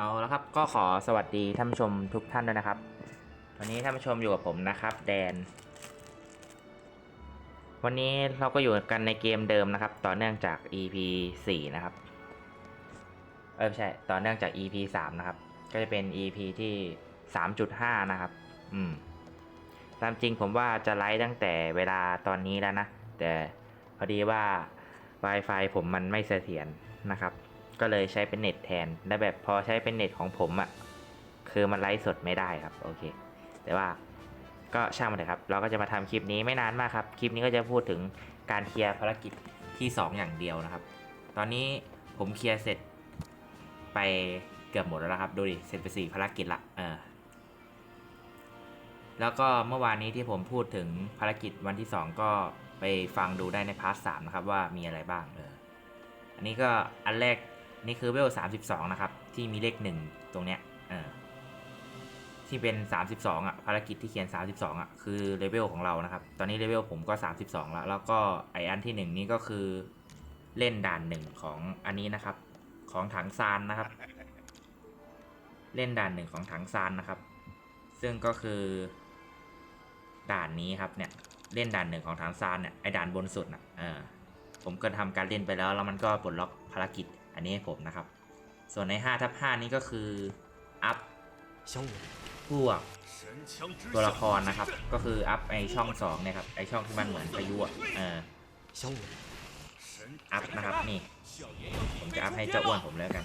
เอาแล้วครับก็ขอสวัสดีท่านผู้ชมทุกท่านด้วยนะครับ วันนี้ท่านผู้ชมอยู่กับผมนะครับ แดน วันนี้เราก็อยู่กันในเกมเดิมนะครับ ต่อเนื่องจาก EP 4นะครับ เออไม่ใช่ต่อเนื่องจาก EP 3นะครับ ก็จะเป็น EP ที่ 3.5 นะครับ อืมตามจริงผมว่าจะไลฟ์ตั้งแต่เวลาตอนนี้แล้วนะ แต่พอดีว่า Wi-Fi ผมมันไม่เสถียรนะครับ ก็เลยใช้เป็นเน็ตแทน และแบบพอใช้เป็นเน็ตของผมอะ่ะ คือมันไลฟ์สดไม่ได้ครับ โอเค แต่ว่าก็ช่างมันเถอะครับ เราก็จะมาทำคลิปนี้ไม่นานมากครับ คลิปนี้ก็จะพูดถึงการเคลียร์ภารกิจที่ 2 อย่างเดียวนะครับ ตอนนี้ผมเคลียร์เสร็จไปเกือบหมดแล้วนะครับ ดูดิ เสร็จไปสี่ภารกิจละเออแล้วก็เมื่อวานนี้ที่ผมพูดถึงภารกิจวันที่ 2 ก็ไปฟังดูได้ในพาร์ทสนะครับว่ามีอะไรบ้างเอออันนี้ก็อันแรก นี่คือเวล32นะครับ ที่มีเลข1ตรงเนี้ยเออที่เป็น 32อะภารกิจที่เขียน 32อะคือเลเวลของเรานะครับ ตอนนี้เลเวลผมก็ 32 แล้ว แล้วก็ไออันที่ 1 นี้ก็คือเล่นด่านหนึ่งของอันนี้นะครับ ของถังซานนะครับ เล่นด่านหนึ่งของถังซานนะครับ ซึ่งก็คือด่านนี้ครับเนี่ยเล่นด่านหนึ่งของถังซานเนี่ยไอด่านบนสุดน่ะเออผมก็ทำการเล่นไปแล้วแล้วมันก็ปลดล็อกภารกิจ อันนี้ผมนะครับ ส่วนใน5ทับ5นี้ก็คืออัพพวกตัวละครนะครับ ก็คืออัพไอช่อง2เนี่ยครับไอช่องที่มันเหมือนพายุเอออัพนะครับนี่ผมจะอัพให้เจ้าอ้วนผมแล้วกัน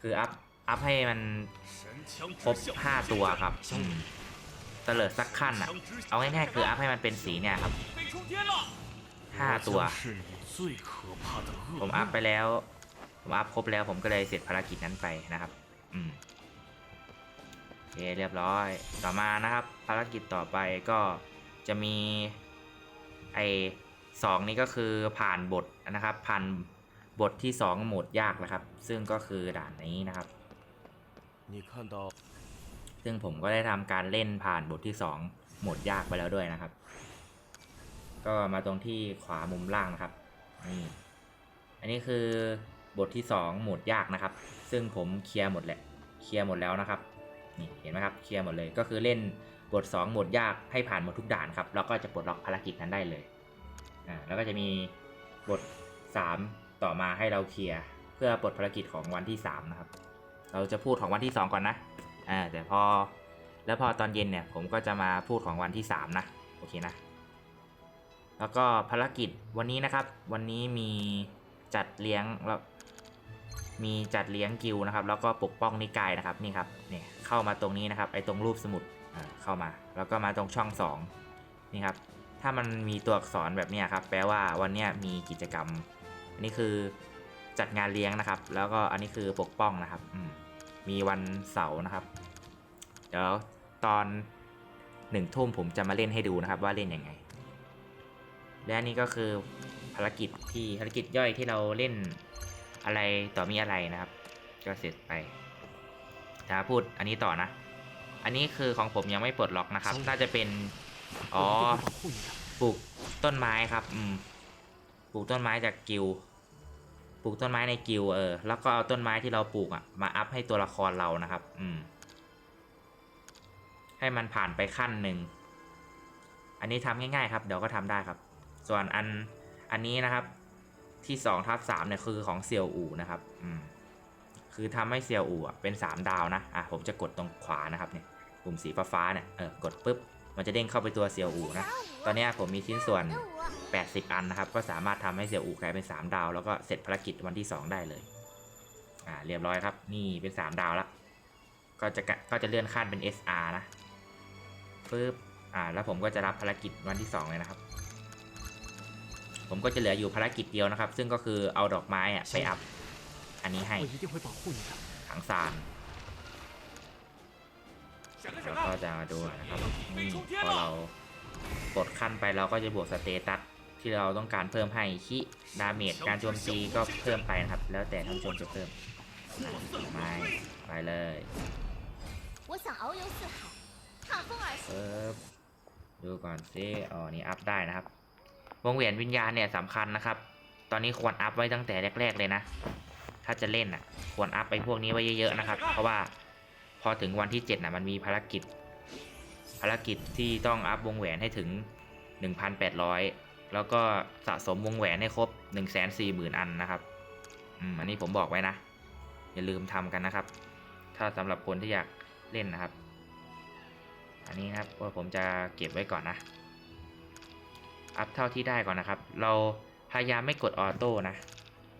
คืออัพอัพให้มันครบ5ตัวครับเตลิดสักขั้นอะเอาง่ายๆคืออัพให้มันเป็นสีเนี่ยครับ ห้าตัว ผมอัพไปแล้ว ผมอัพครบแล้วผมก็เลยเสร็จภารกิจนั้นไปนะครับ อืมเคเรียบร้อย ต่อมานะครับ ภารกิจต่อไปก็จะมีไอสองนี้ก็คือผ่านบทนะครับ ผ่านบทที่สองหมดยากนะครับ ซึ่งก็คือด่านนี้นะครับ ซึ่งผมก็ได้ทำการเล่นผ่านบทที่สองหมดยากไปแล้วด้วยนะครับ ก็มาตรงที่ขวามุมล่างนะครับนี่อันนี้คือบทที่ 2 โหมดยากนะครับ ซึ่งผมเคลียร์หมดแหละเคลียร์หมดแล้วนะครับนี่เห็นไหมครับเคลียร์หมดเลยก็คือเล่นบท 2 โหมดยากให้ผ่านหมดทุกด่านครับแล้วก็จะปลดล็อกภารกิจนั้นได้เลยอ่าแล้วก็จะมีบท 3 ต่อมาให้เราเคลียร์เพื่อปลดภารกิจของวันที่ 3 นะครับ เราจะพูดของวันที่ 2 ก่อนนะอ่าแต่พอแล้วพอตอนเย็นเนี่ยผมก็จะมาพูดของวันที่ 3 นะ โอเคนะ แล้วก็ภารกิจวันนี้นะครับ วันนี้มีจัดเลี้ยงแล้วมีจัดเลี้ยงกิลนะครับ แล้วก็ปกป้องนิกายนะครับนี่ครับเนี่ยเข้ามาตรงนี้นะครับไอ้ตรงรูปสมุดเข้ามา แล้วก็มาตรงช่อง 2 นี่ครับ ถ้ามันมีตัวอักษรแบบนี้ครับ แปลว่าวันนี้มีกิจกรรม อันนี้คือจัดงานเลี้ยงนะครับ แล้วก็อันนี้คือปกป้องนะครับมมีวันเสาร์นะครับ เดี๋ยวตอนหนึ่งทุ่มผมจะมาเล่นให้ดูนะครับว่าเล่นยังไง และนี่ก็คือภารกิจที่ภารกิจย่อยที่เราเล่นอะไรต่อมีอะไรนะครับ ก็เสร็จไปถ้าพูดอันนี้ต่อนะ อันนี้คือของผมยังไม่ปลดล็อกนะครับ น่าจะเป็น อ๋อ ปลูกต้นไม้ครับ อืม ปลูกต้นไม้จากกิว ปลูกต้นไม้ในกิวเออ แล้วก็เอาต้นไม้ที่เราปลูกอะ มาอัพให้ตัวละครเรานะครับ อืม ให้มันผ่านไปขั้นหนึ่ง อันนี้ทำง่ายๆครับ เดี๋ยวก็ทำได้ครับ ส่วนอันอันนี้นะครับที่สองทับสามเนี่ยคือของเซียวอู่นะครับอืมคือทำให้เซียวอู่ะเป็นสามดาวนะอะผมจะกดตรงขวานะครับเนี่ยปุ่มสีฟ้าเนี่ยเออกดปุ๊บมันจะเด้งเข้าไปตัวเซียวอู่นะตอนนี้ผมมีชิ้นส่วน 80 อันนะครับ ก็สามารถทำให้เสี่ยวอู่กลายเป็น 3 ดาว แล้วก็เสร็จภารกิจวันที่ 2 ได้เลยอ่าเรียบร้อยครับนี่เป็น 3 ดาวแล้วก็จะกะก็จะเลื่อนขั้นเป็น SR นะปึ๊บอ่าแล้วผมก็จะรับภารกิจวันที่ 2 เลยนะครับ ผมก็จะเหลืออยู่ภารกิจเดียวนะครับ ซึ่งก็คือเอาดอกไม้อะไปอัพอันนี้ให้ถังซานแล้วก็จะมาดูนะครับนี่พอเรากดขั้นไปเราก็จะบวกสเตตัสที่เราต้องการเพิ่มให้คิดาเมจการโจมตีก็เพิ่มไปนะครับ แล้วแต่ท่านชมจะเพิ่มไม้ไปเลยเพิ่ดูก่อนซิอ๋อนี่อัพได้นะครับ วงเวียนวิญญาณเนี่ยสำคัญนะครับ ตอนนี้ควรอัพไว้ตั้งแต่แรก ๆ เลยนะ ถ้าจะเล่นอะ ควรอัพไปพวกนี้ไว้เยอะๆนะครับ เพราะว่าพอถึงวันที่7น่ะมันมีภารกิจ ภารกิจที่ต้องอัพวงแหวนให้ถึง 1,800 แล้วก็สะสมวงแหวนให้ครบ 140,000 อันนะครับอืมอันนี้ผมบอกไว้นะ อย่าลืมทำกันนะครับ ถ้าสำหรับคนที่อยากเล่นนะครับ อันนี้นะครับว่าผมจะเก็บไว้ก่อนนะ อัพเท่าที่ได้ก่อนนะครับ เราพยายามไม่กดออโต้นะ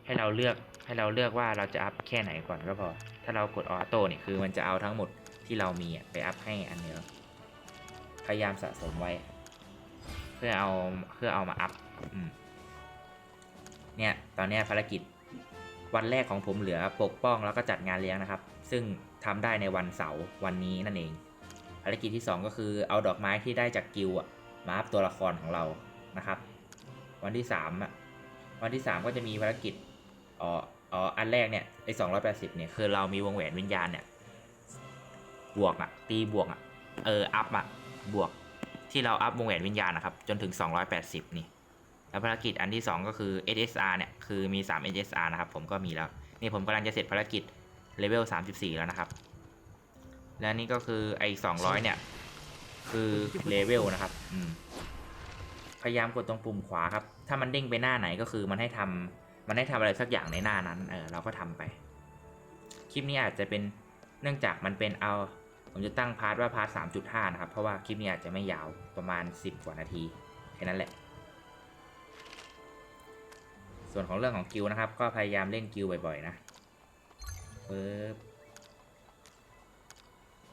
ให้เราเลือกให้เราเลือกว่าเราจะอัพแค่ไหนก่อนก็พอ ถ้าเรากดออโต้เนี่ยคือมันจะเอาทั้งหมดที่เรามีไปอัพให้อันเดียวพยายามสะสมไว้ เพื่อเอาเพื่อเอามาอัพอเนี่ยตอนนี้ภารกิจวันแรกของผมเหลือปกป้องแล้วก็จัดงานเลี้ยงนะครับ ซึ่งทำได้ในวันเสาร์วันนี้นั่นเอง ภารกิจที่ 2 ก็คือเอาดอกไม้ที่ได้จากกิลมาอัพตัวละครของเรา นะครับ วันที่3อะวันที่3ก็จะมีภารกิจอ๋ออ๋ออันแรกเนี่ยไอ้280เนี่ยคือเรามีวงแหวนวิญญาณเนี่ยบวกอะตีบวกอะเอออัพอะบวกที่เราอัพวงแหวนวิญญาณนะครับจนถึง 280 นี่แล้วภารกิจอันที่ 2 ก็คือ SSR เนี่ยคือมี 3 SSR นะครับผมก็มีแล้ว นี่ผมกำลังจะเสร็จภารกิจเลเวล 34 แล้วนะครับ และนี่ก็คือไอ้200 เนี่ย คือเลเวลนะครับ อืม พยายามกดตรงปุ่มขวาครับ ถ้ามันเด้งไปหน้าไหนก็คือมันให้ทำมันให้ทำอะไรสักอย่างในหน้านั้น เออเราก็ทำไป คลิปนี้อาจจะเป็นเนื่องจากมันเป็นเอา ผมจะตั้งพาร์ทว่าพาร์ท3.5นะครับ เพราะว่าคลิปนี้อาจจะไม่ยาวประมาณ10กว่านาทีแค่นั้นแหละ ส่วนของเรื่องของกิลนะครับ ก็พยายามเล่นกิลบ่อยๆนะปึ๊บ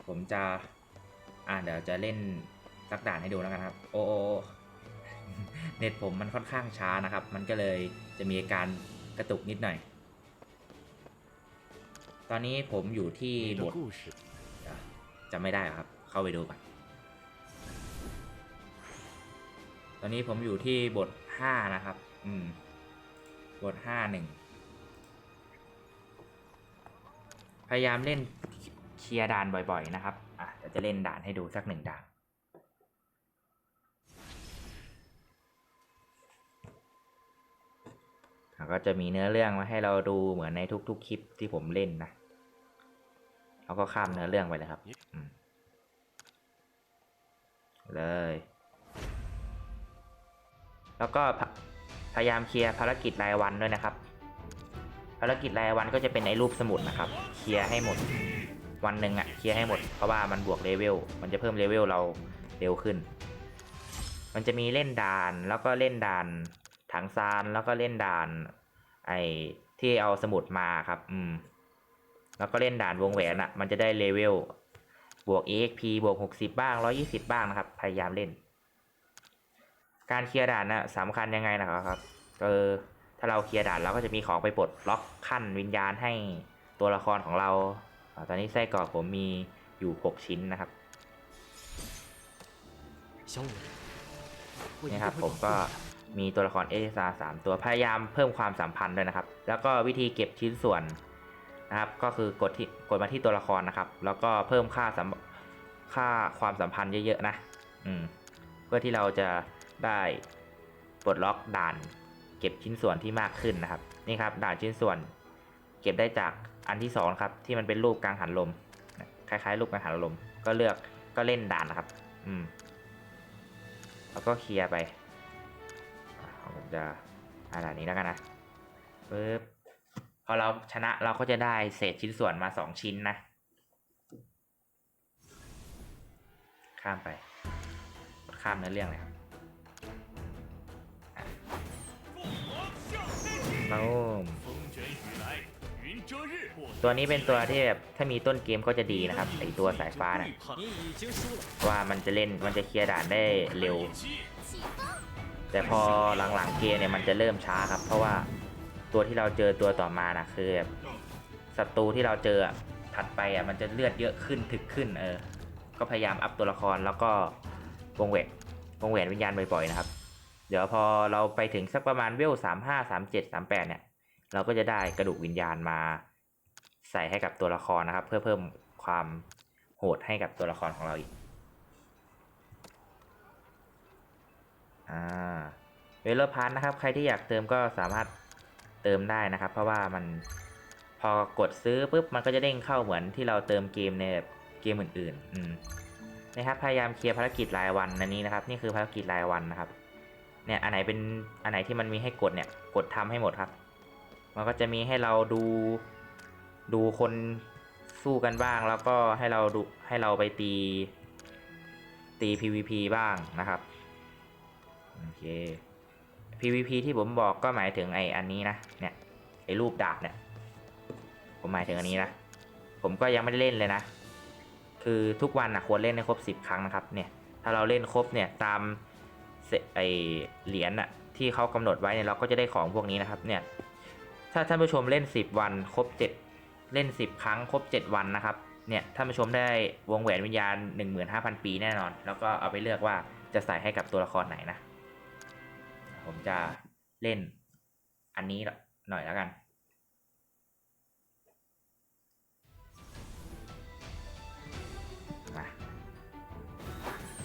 ผมจะ อ่าเดี๋ยวจะเล่นสักด่านให้ดูแล้วกันครับ โอ้โอโอ้ เน็ตผมมันค่อนข้างช้านะครับ มันก็เลยจะมีอาการกระตุกนิดหน่อย ตอนนี้ผมอยู่ที่บทจะไม่ได้ครับ เข้าไปดูก่อน ตอนนี้ผมอยู่ที่บทห้านะครับ อืม บทห้าหนึ่ง พยายามเล่นเคลียร์ด่านบ่อย ๆ นะครับ อะจะเล่นด่านให้ดูสักหนึ่งด่าน ก็จะมีเนื้อเรื่องมาให้เราดูเหมือนในทุก ๆ คลิปที่ผมเล่นนะแล้วก็ข้ามเนื้อเรื่องไปเลยครับเลย แล้วก็พพยายามเคลียร์ภารกิจรายวันด้วยนะครับ ภารกิจรายวันก็จะเป็นในรูปสมุดนะครับ เคลียร์ให้หมด วันหนึ่งอะเคลียร์ให้หมด เพราะว่ามันบวกเลเวล มันจะเพิ่มเลเวลเราเร็วขึ้น มันจะมีเล่นด่านแล้วก็เล่นด่าน ถังซานแล้วก็เล่นด่าน ไอที่เอาสมุดมาครับ อืม แล้วก็เล่นด่านวงแหวนอะ่ะ มันจะได้เลเวล บวก exp บวกหกสิบบ้างร้อยี่สิบบ้างนะครับ พยายามเล่น การเคลียร์ด่านนะสำคัญยังไงนะครับเออถ้าเราเคลียร์ด่านเราก็จะมีของไปปลดล็อกขั้นวิญญาณให้ตัวละครของเรา ตอนนี้ไส้กรอกผมมีอยู่หกชิ้นนะครับนี่ครับผมก็ มีตัวละครเอซาสามตัวพยายามเพิ่มความสัมพันธ์ด้วยนะครับ แล้วก็วิธีเก็บชิ้นส่วนนะครับ ก็คือกดที่กดมาที่ตัวละครนะครับ แล้วก็เพิ่มค่าสัมค่าความสัมพันธ์เยอะๆนะอืมเพื่อที่เราจะได้ปลดล็อกด่านเก็บชิ้นส่วนที่มากขึ้นนะครับ นี่ครับด่านชิ้นส่วน เก็บได้จากอันที่สองครับที่มันเป็นรูปกังหันลม คล้ายๆรูปกังหันลม ก็เลือกก็เล่นด่านนะครับ อืม แล้วก็เคลียร์ไป ผมจะอันนี้แล้วกันนะปึ๊บพอเราชนะเราก็จะได้เศษชิ้นส่วนมาสองชิ้นนะ ข้ามไป ข้ามเนื้อเรื่องเลยครับโอ้ตัวนี้เป็นตัวที่แบบถ้ามีต้นเกมก็จะดีนะครับไอตัวสายฟ้านะ่ะว่ามันจะเล่นมันจะเคลียร์ด่านได้เร็ว แต่พอหลังๆเกมเนี่ยมันจะเริ่มช้าครับ เพราะว่าตัวที่เราเจอตัวต่อมานะคือแบบศัตรูที่เราเจอถัดไปอะมันจะเลือดเยอะขึ้นถึกขึ้นเออ ก็พยายามอัพตัวละครแล้วก็วงแหวนวงแหวนวิญญาณบ่อยๆนะครับ เดี๋ยวพอเราไปถึงสักประมาณเวลสามห้าสามเจ็ดสามแปดเนี่ย เราก็จะได้กระดูกวิญญาณมาใส่ให้กับตัวละครนะครับ เพื่อเพิ่มความโหดให้กับตัวละครของเราอีก อ่าเวลเลอร์พาร์นะครับ ใครที่อยากเติมก็สามารถเติมได้นะครับ เพราะว่ามันพอกดซื้อปุ๊บมันก็จะเด้งเข้าเหมือนที่เราเติมเกมในแบบเกมอื่นๆ อืมนะครับพยายามเคลียร์ภารกิจรายวันอันนี้นะครับ นี่คือภารกิจรายวันนะครับ เนี่ยอันไหนเป็นอันไหนที่มันมีให้กดเนี่ย กดทำให้หมดครับ มันก็จะมีให้เราดูดูคนสู้กันบ้าง แล้วก็ให้เราดูให้เราไปตีตี PVP บ้างนะครับ โอเค PVP ที่ผมบอกก็หมายถึงไออันนี้นะ เนี่ยไอรูปดาบเนี่ย ผมหมายถึงอันนี้นะ ผมก็ยังไม่ได้เล่นเลยนะ คือทุกวันนะควรเล่นให้ครบ 10 ครั้งนะครับ เนี่ย ถ้าเราเล่นครบเนี่ยตามไอเหรียญอะที่เขากำหนดไว้เนี่ยเราก็จะได้ของพวกนี้นะครับ เนี่ย ถ้าท่านผู้ชมเล่น 10 วัน ครบ 7 เล่น 10 ครั้ง ครบ 7 วันนะครับ เนี่ยท่านผู้ชมได้วงแหวนวิญญาณ 15,000 ปีแน่นอน แล้วก็เอาไปเลือกว่าจะใส่ให้กับตัวละครไหนนะ ผมจะเล่นอันนี้หน่อยแล้วกัน มา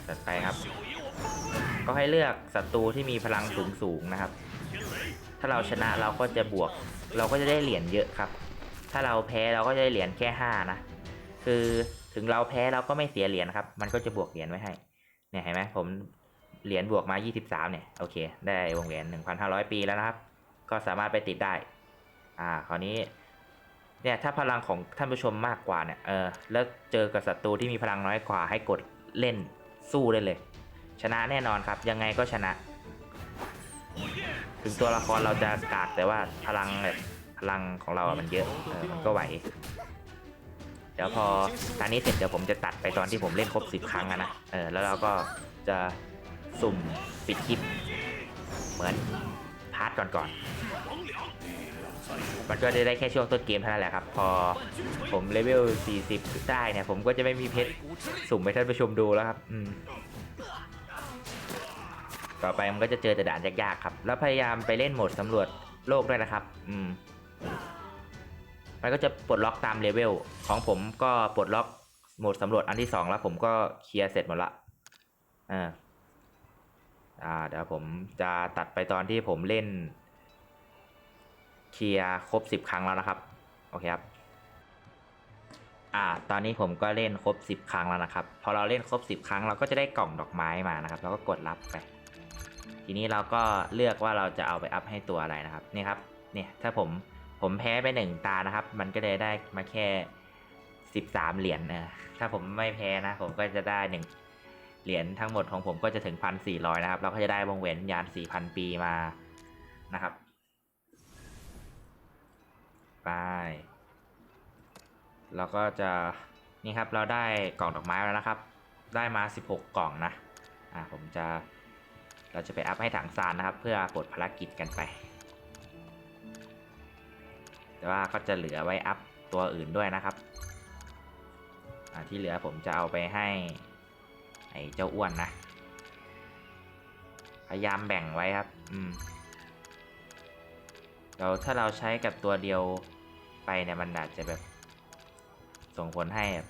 จัดไปครับ ก็ให้เลือกศัตรูที่มีพลังสูงสูงนะครับ ถ้าเราชนะเราก็จะบวก เราก็จะได้เหรียญเยอะครับ ถ้าเราแพ้เราก็จะได้เหรียญแค่ห้านะ คือถึงเราแพ้เราก็ไม่เสียเหรียญครับ มันก็จะบวกเหรียญไว้ให้ เนี่ยเห็นไหมผม เหรียญบวกมา 23 เนี่ย โอเค ได้วงเหรียญ1,500 ปีแล้วนะครับ ก็สามารถไปติดได้ อ่า คราวนี้ เนี่ย ถ้าพลังของท่านผู้ชมมากกว่าเนี่ย เออ แล้วเจอกับศัตรูที่มีพลังน้อยกว่า ให้กดเล่นสู้ได้เลย ชนะแน่นอนครับ ยังไงก็ชนะ ถึงตัวละครเราจะกากแต่ว่าพลังแบบพลังของเราอะมันเยอะ เออ มันก็ไหวเดี๋ยวพอตอนนี้เสร็จเดี๋ยวผมจะตัดไปตอนที่ผมเล่นครบสิบครั้งอะนะ เออ แล้วเราก็จะ สุ่มปิดคลิป เหมือนพาร์ทก่อนๆมันก็จะได้แค่ช่วงต้นเกมเท่านั้นแหละครับ พอผมเลเวล 40 ได้เนี่ย ผมก็จะไม่มีเพชรสุ่มให้ท่านผู้ชมดูแล้วครับ อืมต่อไปมันก็จะเจอแต่ด่านยากๆครับ แล้วพยายามไปเล่นโหมดสำรวจโลกด้วยนะครับ อืม มันก็จะปลดล็อกตามเลเวล ของผมก็ปลดล็อกโหมดสำรวจอันที่สองแล้วผมก็เคลียร์เสร็จหมดละ อ่า อ่าเดี๋ยวผมจะตัดไปตอนที่ผมเล่น เคลียร์ครบสิบครั้งแล้วนะครับ โอเคครับ อ่า ตอนนี้ผมก็เล่นครบสิบครั้งแล้วนะครับ พอเราเล่นครบสิบครั้งเราก็จะได้กล่องดอกไม้มานะครับเราก็กดรับไป ทีนี้เราก็เลือกว่าเราจะเอาไปอัพให้ตัวอะไรนะครับ นี่ครับ เนี่ย ถ้าผมผมแพ้ไปหนึ่งตานะครับ มันก็เลยได้มาแค่สิบสามเหรียญนะถ้าผมไม่แพ้นะ ผมก็จะได้หนึ่ง เหรียญทั้งหมดของผมก็จะถึงพันสี่ร้อยนะครับ เราก็จะได้วงแหวนยานสี่พันปีมานะครับ ไป เราก็จะนี่ครับเราได้กล่องดอกไม้แล้วนะครับ ได้มา 16 กล่องนะ อ่าผมจะเราจะไปอัพให้ถังซานนะครับ เพื่อปลดภารกิจกันไป แต่ว่าก็จะเหลือไว้อัพตัวอื่นด้วยนะครับอ่าที่เหลือผมจะเอาไปให้ อ้เจ้าอ้วนนะ พยายามแบ่งไว้ครับ อืมเราถ้าเราใช้กับตัวเดียวไปเนี่ยมันอาจจะแบบ ส่งผลให้แบบ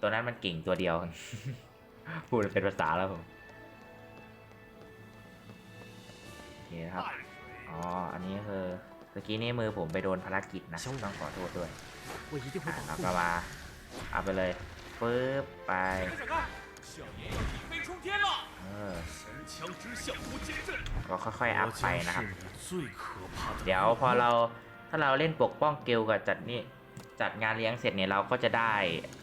ตัวนั้นมันกิ่งตัวเดียว พูดเป็นภาษาแล้วผมนี่นครับ อ๋อ อันนี้คือเมื่อกี้นี่มือผมไปโดนภารกิจนะ ต้องขอโทษด้วยเราก็มาเอาไปเลย ปึ๊บไปก็ค่อยๆอัพไปนะครับ เดี๋ยวพอเราถ้าเราเล่นปกป้องเกลกับจัดนี่จัดงานเลี้ยงเสร็จเนี่ยเราก็จะได้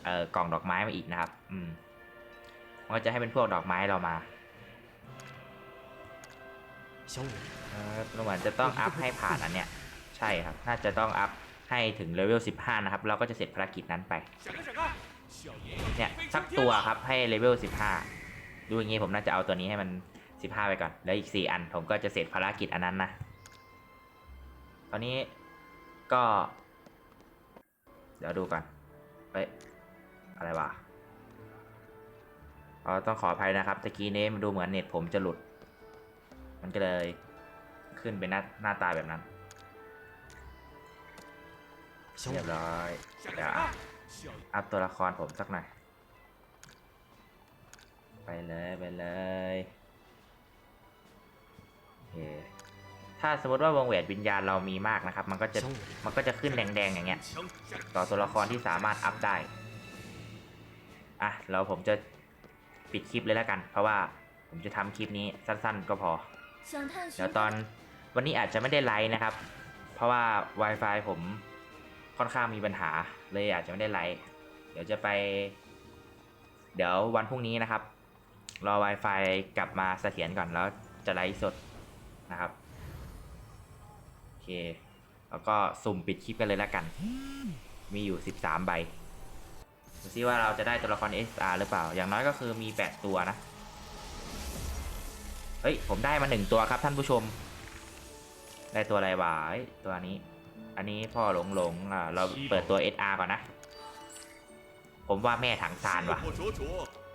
เอ่อกล่องดอกไม้มาอีกนะครับ อืมมันก็จะให้เป็นพวกดอกไม้เรามาเราเหมือนจะต้องอัพให้ผ่านอันเนี้ยใช่ครับ น่าจะต้องอัพให้ถึงเลเวล 15 นะครับ เราก็จะเสร็จภารกิจนั้นไป เนี่ยสักตัวครับให้เลเวล15 ดูอย่างนี้ผมน่าจะเอาตัวนี้ให้มัน 15 ไปก่อน แล้วอีก 4 อันผมก็จะเสร็จภารกิจอันนั้นนะ ตอนนี้ก็ เดี๋ยวดูก่อนไปอะไรวะต้องขออภัยนะครับตะกี้นี้มันดูเหมือนเน็ตผมจะหลุด มันก็เลยขึ้นเป็นหน้าหน้าตาแบบนั้นเรียบร้อยเดี๋ว อัพตัวละครผมสักหน่อย ไปเลยไปเลยเถ้าสมมติว่าวงแหวนวิญญาณเรามีมากนะครับ มันก็จะมันก็จะขึ้นแดงๆอย่างเงี้ย ต่อตัวละครที่สามารถอัพได้ อะแล้วผมจะปิดคลิปเลยแล้วกัน เพราะว่าผมจะทำคลิปนี้สั้นๆ ก็พอ เดี๋ยวตอนวันนี้อาจจะไม่ได้ไลฟ์นะครับ เพราะว่า Wi-Fi ผม ค่อนข้างมีปัญหา เลยอาจจะไม่ได้ไลฟ์เดี๋ยวจะไป เดี๋ยววันพรุ่งนี้นะครับ รอ Wi-Fi กลับมาเสถียรก่อนแล้วจะไลฟ์สดนะครับโอเค แล้วก็สุ่มปิดคลิปกันเลยแล้วกัน มีอยู่ 13 ใบดูซิว่าเราจะได้ตัวละคร SR หรือเปล่า อย่างน้อยก็คือมี 8 ตัวนะ เฮ้ย ผมได้มาหนึ่งตัวครับท่านผู้ชม ได้ตัวอะไรวะตัวนี้ อันนี้พ่อหลงหลงเราเปิดตัว SR ก่อนนะ ผมว่าแม่ถังซานว่ะ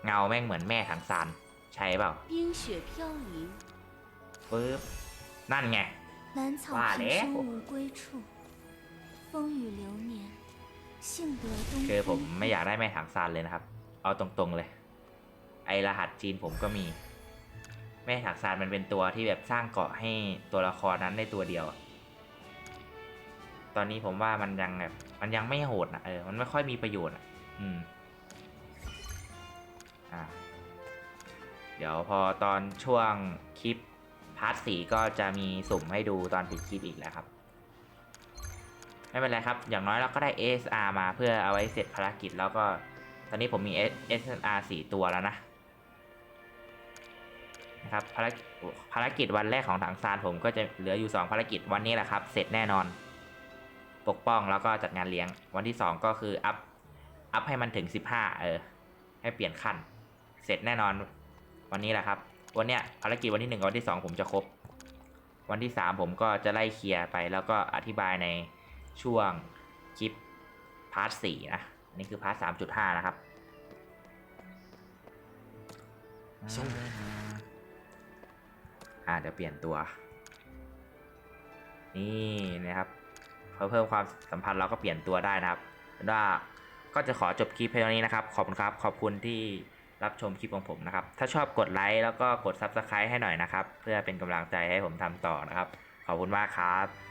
เงาแม่งเหมือนแม่ถังซาน ใช่เปล่าปึ๊บนั่นไงว่าแล้วเจอผมไม่อยากได้แม่ถังซานเลยนะครับ เอาตรงๆเลย ไอรหัสจีนผมก็มี แม่ถังซานมันเป็นตัวที่แบบสร้างเกาะให้ตัวละครนั้นได้ตัวเดียว ตอนนี้ผมว่ามันยังแบบมันยังไม่โหดนะเออมันไม่ค่อยมีประโยชน์อะ อืมอ่าเดี๋ยวพอตอนช่วงคลิปพาร์ทสี่ก็จะมีสุ่มให้ดูตอนปิดคลิปอีกแล้วครับ ไม่เป็นไรครับ อย่างน้อยเราก็ได้ SR มาเพื่อเอาไว้เสร็จภารกิจแล้วก็ ตอนนี้ผมมี SR 4ตัวแล้วนะนะครับภารกิจภารกิจวันแรกของถังซานผมก็จะเหลืออยู่ 2 ภารกิจวันนี้แหละครับ เสร็จแน่นอน ปกป้องแล้วก็จัดงานเลี้ยง วันที่ 2 ก็คืออัพอัพให้มันถึง 15 เออ ให้เปลี่ยนขั้น เสร็จแน่นอนวันนี้แหละครับ วันเนี้ยภารกิจวันที่ 1 กับวันที่ 2 ผมจะครบ วันที่ 3 ผมก็จะไล่เคลียร์ไป แล้วก็อธิบายในช่วงคลิปพาร์ทสี่นะอันนี้คือพาร์ทสามจุดห้านะครับ小五อ่าเดี๋ยวเปลี่ยนตัว นี่นะครับ เพื่อเพิ่มความสัมพันธ์เราก็เปลี่ยนตัวได้นะครับว่าก็จะขอจบคลิปเพียงเท่านี้นะครับ ขอบคุณครับ ขอบคุณที่รับชมคลิปของผมนะครับ ถ้าชอบกดไลค์แล้วก็กด Subscribe ให้หน่อยนะครับ เพื่อเป็นกำลังใจให้ผมทำต่อนะครับ ขอบคุณมากครับ